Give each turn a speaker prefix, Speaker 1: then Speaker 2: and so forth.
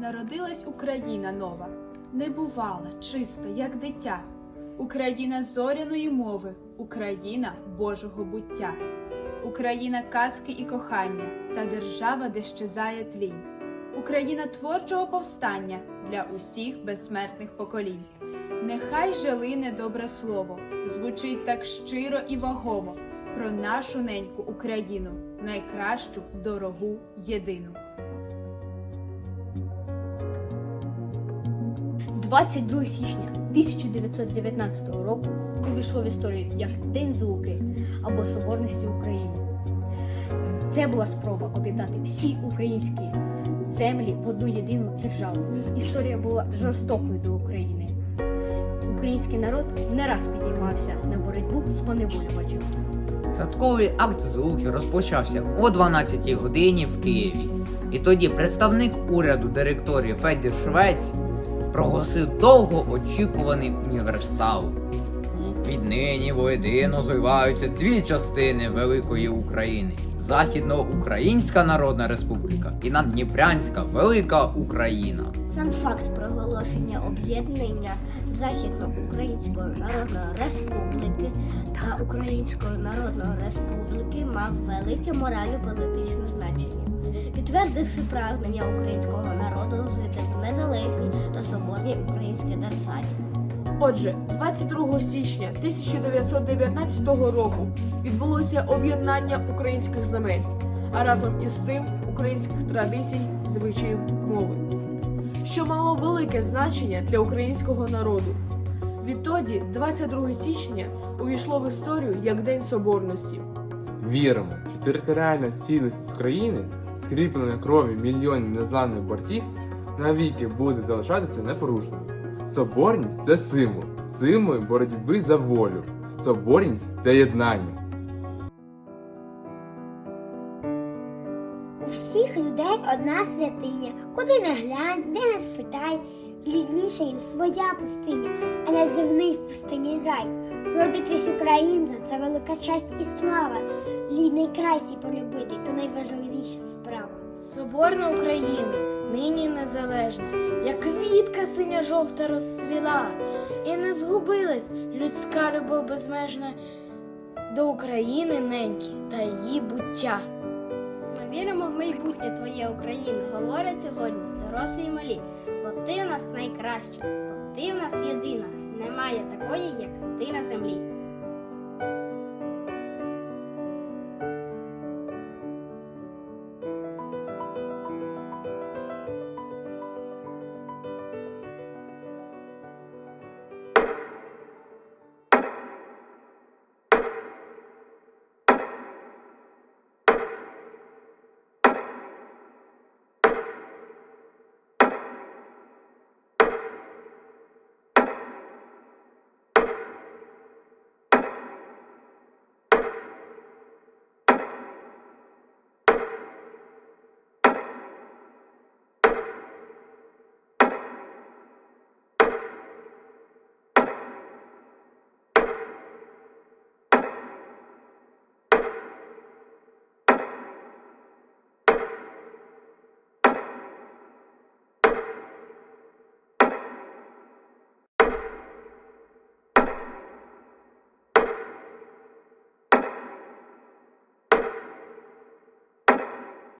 Speaker 1: Народилась Україна нова, небувала, чиста, як дитя. Україна зоряної мови, Україна Божого буття, Україна казки і кохання, та держава, де щезає тлінь, Україна творчого повстання для усіх безсмертних поколінь. Нехай же лине добре слово, звучить так щиро і вагомо про нашу неньку Україну, найкращу, дорогу, єдину.
Speaker 2: 22 січня 1919 року увійшло в історію як День Злуки або Соборності України. Це була спроба об'єднати всі українські землі в одну єдину державу. Історія була жорстокою до України. Український народ не раз підіймався на боротьбу з поневолювачем.
Speaker 3: Святковий акт злуки розпочався о 12 годині в Києві. І тоді представник уряду директорії Федір Швець проголосив довго очікуваний універсал. Віднині воєдино зливаються дві частини великої України: Західноукраїнська Народна Республіка і Наддніпрянська Велика Україна.
Speaker 4: Сам факт проголошення об'єднання Західноукраїнської Народної Республіки та Української Народної Республіки мав велике морально-політичне значення, підтвердивши прагнення українського народу незалежній та свободній українській державі.
Speaker 5: Отже, 22 січня 1919 року відбулося об'єднання українських земель, а разом із тим українських традицій, звичаїв, мови, що мало велике значення для українського народу. Відтоді, 22 січня, увійшло в історію як День Соборності.
Speaker 6: Віримо, що територіальна цілісність України, скріплена кров'ю мільйонів незламних борців, навіки буде залишатися непорушною. Соборність це символ, символ боротьби за волю. Соборність це єднання.
Speaker 7: У всіх людей одна святиня, куди не глянь, де не спитай, рідніша їм своя пустиня, а не земний в пустині рай. Родитись українцем це велика честь і слава. Рідний край свій полюбити то найважливіша справа.
Speaker 8: Соборна Україна, нині незалежна, як квітка синя жовта розцвіла, і не згубилась людська любов безмежна до України неньки та її буття.
Speaker 4: Ми віримо в майбутнє твоє Україна, говорять сьогодні дорослі і малі, бо ти в нас найкраща, бо ти в нас єдина, такої, як ти на землі.